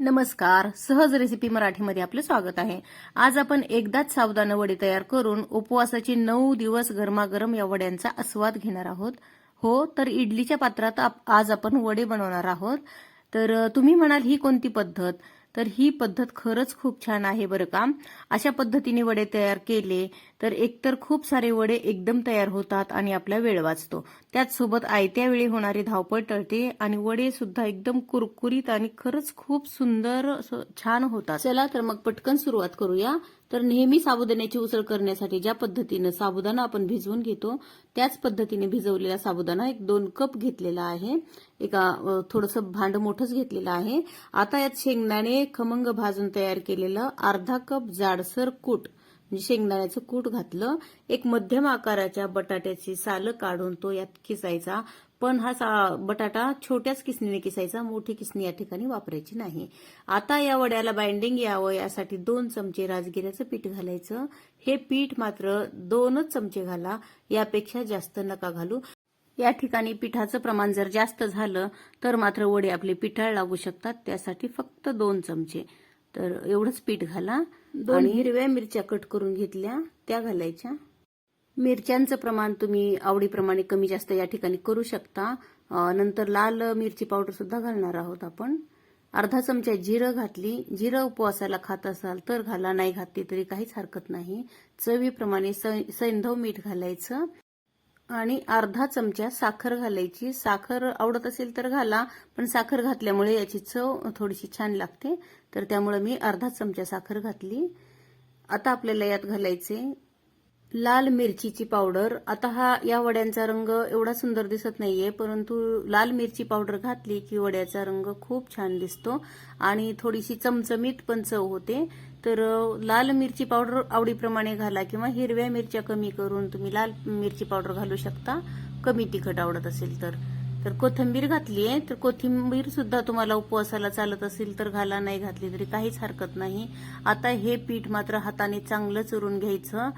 नमस्कार. सहज रेसिपी मराठीमध्ये आपलं स्वागत आहे. आज आपण एकदाच साबुदाणा वडे तयार करून उपवासाचे नऊ दिवस गरमागरम या वड्यांचा आस्वाद घेणार आहोत. हो तर इडलीच्या पात्रात आप- आज आपण वडे बनवणार आहोत. तर तुम्ही म्हणाल ही कोणती पद्धत? तर ही पद्धत खरंच खूप छान आहे बरं का. अशा पद्धतीने वडे तयार केले तर एकतर खूप सारे वडे एकदम तयार होतात आणि आपला वेळ वाचतो. त्याचसोबत आयत्या वेळी होणारी धावपळ टळते आणि वडे सुद्धा एकदम कुरकुरीत आणि खरंच खूप सुंदर असं छान होतात. चला तर मग पटकन सुरुवात करूया. तर नेहमी साबुदाण्याची उसळ करण्यासाठी ज्या पद्धतीनं साबुदाणा आपण भिजवून घेतो त्याच पद्धतीने भिजवलेला साबुदाणा एक दोन कप घेतलेला आहे. एका थोडंसं भांड मोठंच घेतलेलं आहे. आता यात शेंगदाणे खमंग भाजून तयार केलेलं अर्धा कप जाडसर कूट शेंगदाण्याचं कूट घातलं. एक मध्यम आकाराच्या बटाट्याची सालं काढून तो यात किसायचा. पण हा सा- बटाटा छोट्याच किसणीने किसायचा मोठी किसणी या ठिकाणी वापरायची नाही. आता या वड्याला बाइंडिंग यावं यासाठी दोन चमचे राजगिऱ्याचं पीठ घालायचं. हे पीठ मात्र दोनच चमचे घाला यापेक्षा जास्त नका घालू. या ठिकाणी पिठाचं प्रमाण जर जास्त झालं तर मात्र वडे आपले पिठाळ लागू शकतात त्यासाठी फक्त दोन चमचे. तर एवढंच पीठ घाला दोन हिरव्या मिरच्या कट करून घेतल्या. त्या घालायच्या. मिरच्यांचं प्रमाण तुम्ही आवडीप्रमाणे कमी जास्त या ठिकाणी करू शकता. नंतर लाल मिरची पावडर सुद्धा घालणार आहोत आपण. अर्धा चमचा जिरं घातली. जिरं उपवासाला खात असाल तर घाला. नाही घातली तरी काहीच हरकत नाही. चवीप्रमाणे सैंधव मीठ घालायचं. आणि अर्धा चमचा साखर घालायची. साखर आवडत असेल तर घाला पण साखर घातल्यामुळे याची चव थोडीशी छान लागते. तर त्यामुळे मी अर्धा चमचा साखर घातली. आता आपल्याला यात घालायचे लाल मिरचीची पावडर. आता हा या वड्यांचा रंग एवढा सुंदर दिसत नाहीये परंतु लाल मिरची पावडर घातली की वड्याचा रंग खूप छान दिसतो आणि थोडीशी चमचमीत पण चव होते. तर लाल मिरची पावडर आवडीप्रमाणे घाला किंवा हिरव्या मिरच्या कमी करून तुम्ही लाल मिरची पावडर घालू शकता. कमी तिखट आवडत असेल तर. तर कोथिंबीर घातली आहे. तर कोथिंबीर सुद्धा तुम्हाला उपवासाला चालत असेल तर घाला नाही घातली तरी काहीच हरकत नाही. आता हे पीठ मात्र हाताने चांगलं चुरून घ्यायचं.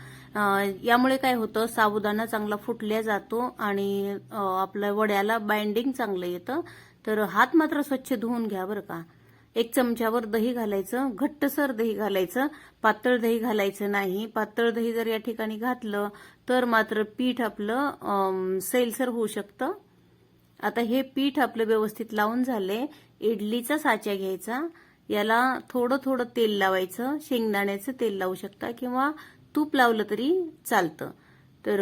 यामुळे काय होतं साबुदाणा चांगला फुटल्या जातो आणि आपल्या वड्याला बाइंडिंग चांगलं येतं. तर हात मात्र स्वच्छ धुवून घ्या बरं का. एक चमच्यावर दही घालायचं घट्टसर दही घालायचं. पातळ दही घालायचं नाही. पातळ दही जर या ठिकाणी घातलं तर मात्र पीठ आपलं सैलसर होऊ शकतं. आता हे पीठ आपलं व्यवस्थित लावून झालंय इडलीचा साचा घ्यायचा. याला थोडं थोडं तेल लावायचं. शेंगदाण्याचं तेल लावू शकता किंवा तूप लावलं तरी चालतं. तर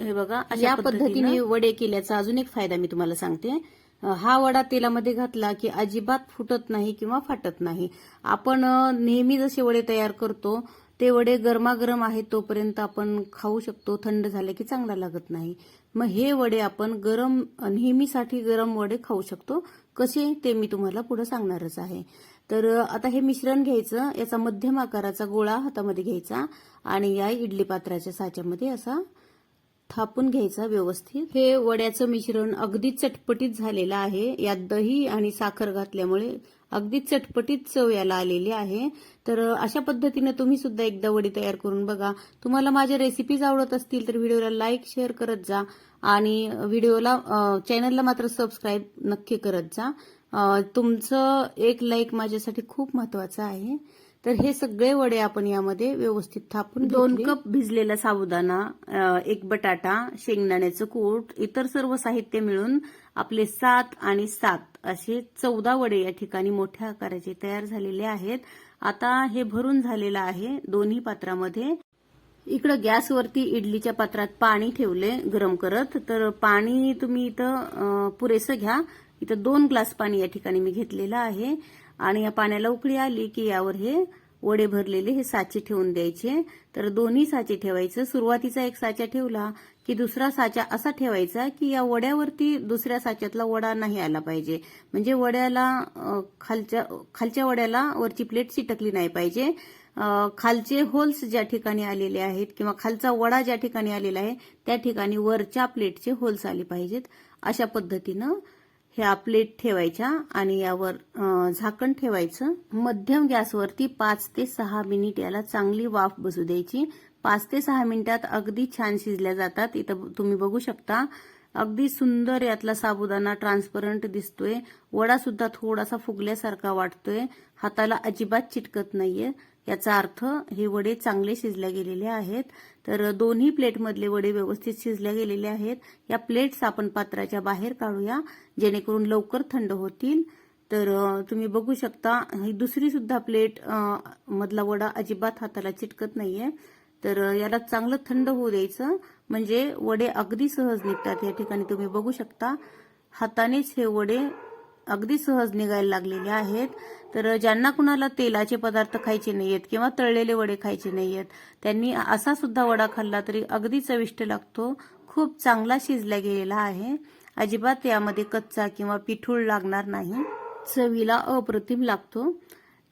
हे बघा या पद्धतीने वडे केल्याचा अजून एक फायदा मी तुम्हाला सांगते. हा वडा तेलामध्ये घातला की अजिबात फुटत नाही किंवा फाटत नाही. आपण नेहमी जसे वडे तयार करतो ते वडे गरमागरम आहेत तोपर्यंत आपण खाऊ शकतो. थंड झाले की चांगला लागत नाही. मग हे वडे आपण गरम नेहमीसाठी गरम वडे खाऊ शकतो. कसे? ते मी तुम्हाला पुढे सांगणारच आहे. तर आता हे मिश्रण घ्यायचं याचा मध्यम आकाराचा गोळा हातामध्ये घ्यायचा आणि या इडली पात्राच्या साच्यामध्ये असा थापून घ्यायचा व्यवस्थित. हे वड्याचं मिश्रण अगदी चटपटीत झालेलं आहे. यात दही आणि साखर घातल्यामुळे अगदी चटपटीत चव याला आलेली आहे. तर अशा पद्धतीने तुम्ही सुद्धा एकदा वडी तयार करून बघा. तुम्हाला माझ्या रेसिपीज आवडत असतील तर व्हिडिओला लाईक शेअर करत जा. आणि व्हिडिओला चॅनलला मात्र सबस्क्राईब नक्की करत जा. तुमचं एक लाईक माझ्यासाठी खूप महत्वाचं आहे. तर हे सगळे वडे आपण यामध्ये व्यवस्थित थापून दोन कप भिजलेला साबुदाणा एक बटाटा शेंगदाण्याचं कूट इतर सर्व साहित्य मिळून आपले सात आणि सात असे चौदा वडे या ठिकाणी मोठ्या आकाराचे तयार झालेले आहेत. आता हे भरून झालेलं आहे दोन्ही पात्रामध्ये. इकडं गॅसवरती इडलीच्या पात्रात पाणी ठेवले गरम करत. तर पाणी तुम्ही इथं पुरेसं घ्या. इथं दोन ग्लास पाणी या ठिकाणी मी घेतलेलं आहे. आणि या पाण्याला उकळी आली की यावर हे वडे भरलेले हे साचे ठेवून द्यायचे. तर दोन्ही साचे ठेवायचं. सुरुवातीचा एक साचा ठेवला की दुसरा साचा असा ठेवायचा की या वड्यावरती दुसऱ्या साच्यातला वडा नाही आला पाहिजे. म्हणजे वड्याला खालच्या खालच्या वड्याला वरची प्लेट चिटकली नाही पाहिजे. खालचे होल्स ज्या ठिकाणी आलेले आहेत किंवा खालचा वडा ज्या ठिकाणी आलेला आहे त्या ठिकाणी वरच्या प्लेटचे होल्स आले पाहिजेत. अशा पद्धतीनं ह्या प्लेट ठेवायच्या आणि यावर झाकण ठेवायचं. मध्यम गॅसवरती पाच ते सहा मिनिट याला चांगली वाफ बसू द्यायची. पाच ते सहा मिनिटात अगदी छान शिजल्या जातात. इथं तुम्ही बघू शकता. अगदी सुंदर यातला साबुदाणा ट्रान्सपरंट दिसतोय. वडा सुद्धा थोडासा फुगल्यासारखा वाटतोय. हाताला अजिबात चिटकत नाहीये. याचा अर्थ हे वडे चांगले शिजल्या गेलेले आहेत. तर दोन्ही प्लेटमधले वडे व्यवस्थित शिजल्या गेलेले आहेत. या प्लेट्स आपण पात्राच्या बाहेर काढूया जेणेकरून लवकर थंड होतील. तर तुम्ही बघू शकता ही दुसरी सुद्धा प्लेट मधला वडा अजिबात हाताला चिटकत नाहीये. तर याला चांगलं थंड होऊ द्यायचं. म्हणजे वडे अगदी सहज निघतात या ठिकाणी. तुम्ही बघू शकता हातानेच हे वडे अगदी सहज निघायला लागलेले आहेत. तर ज्यांना कुणाला तेलाचे पदार्थ खायचे नाहीयेत किंवा तळलेले वडे खायचे नाहीयेत त्यांनी असा सुद्धा वडा खाल्ला तरी अगदी चविष्ट लागतो. खूप चांगला शिजला गेलेला आहे. अजिबात यामध्ये कच्चा किंवा पिठूळ लागणार नाही. चवीला अप्रतिम लागतो.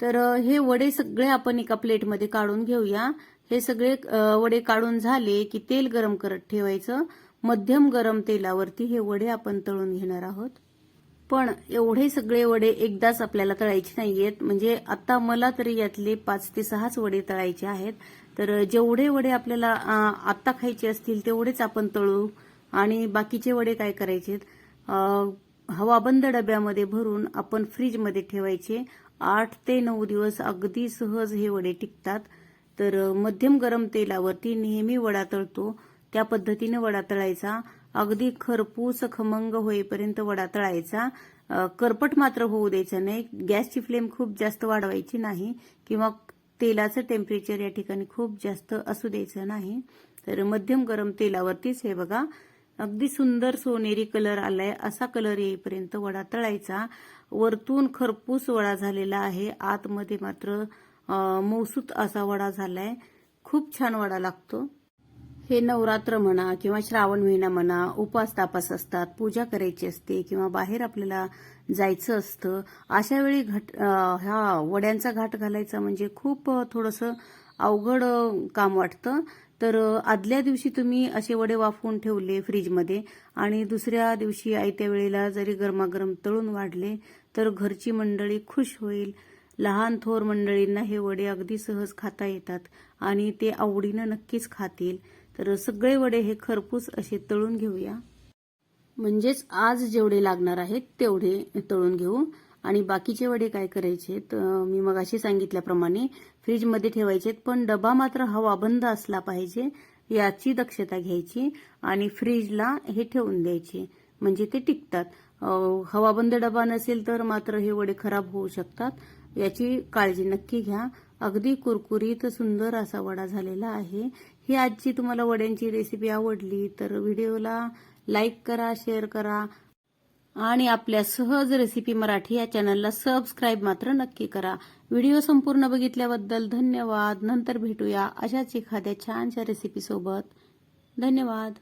तर हे वडे सगळे आपण एका प्लेटमध्ये काढून घेऊया. हे सगळे वडे काढून झाले की तेल गरम करत ठेवायचं. मध्यम गरम तेलावरती हे वडे आपण तळून घेणार आहोत. पण एवढे सगळे वडे एकदाच आपल्याला तळायचे नाहीयेत. म्हणजे आता मला तरी यातले पाच ते सहाच वडे तळायचे आहेत. तर जेवढे वडे आपल्याला आत्ता खायचे असतील तेवढेच आपण तळू. आणि बाकीचे वडे काय करायचे हवाबंद डब्यामध्ये भरून आपण फ्रीजमध्ये ठेवायचे. आठ ते नऊ दिवस अगदी सहज हे वडे टिकतात. तर मध्यम गरम तेलावरती नेहमी वडा तळतो. त्या पद्धतीने वडा तळायचा. अगदी खरपूस खमंग होईपर्यंत वडा तळायचा. करपट मात्र होऊ द्यायचं नाही. गॅसची फ्लेम खूप जास्त वाढवायची नाही किंवा तेलाचं टेम्परेचर या ठिकाणी खूप जास्त असू द्यायचं नाही. तर मध्यम गरम तेलावरतीच हे बघा. अगदी सुंदर सोनेरी कलर आलाय. असा कलर येईपर्यंत वडा तळायचा. वरतून खरपूस वडा झालेला आहे. आतमध्ये मात्र अ, मौसूत असा वडा झालाय. खूप छान वडा लागतो. हे नवरात्र म्हणा किंवा श्रावण महिना म्हणा उपास तापास असतात पूजा करायची असते किंवा बाहेर आपल्याला जायचं असतं अशा वेळी घट हा वड्यांचा घाट घालायचा म्हणजे खूप थोडंसं अवघड काम वाटतं. तर आदल्या दिवशी तुम्ही असे वडे वाफवून ठेवले फ्रीजमध्ये आणि दुसऱ्या दिवशी आयत्या वेळेला जरी गरमागरम तळून वाढले तर घरची मंडळी खुश होईल. लहान थोर मंडळींना हे वडे अगदी सहज खाता येतात आणि ते आवडीनं नक्कीच खातील. तर सगळे वडे हे खरपूस असे तळून घेऊया. म्हणजेच आज जेवढे लागणार आहेत तेवढे तळून घेऊ. आणि बाकीचे वडे काय करायचे तर मी मग अशी सांगितल्याप्रमाणे फ्रीजमध्ये ठेवायचे पण डबा मात्र हवाबंद असला पाहिजे याची दक्षता घ्यायची आणि फ्रीजला हे ठेवून द्यायचे. म्हणजे ते टिकतात. हवाबंद डबा नसेल तर मात्र हे वडे खराब होऊ शकतात. याची काळजी नक्की घ्या. अगदी कुरकुरीत सुंदर असा वडा झालेला आहे. ही आजची तुम्हाला वड्यांची रेसिपी आवडली तर व्हिडिओला लाईक करा शेअर करा. आणि आपल्या सहज रेसिपी मराठी या चॅनलला सबस्क्राईब मात्र नक्की करा. व्हिडिओ संपूर्ण बघितल्याबद्दल धन्यवाद. नंतर भेटूया अशाच एखाद्या छानशा रेसिपी सोबत. धन्यवाद.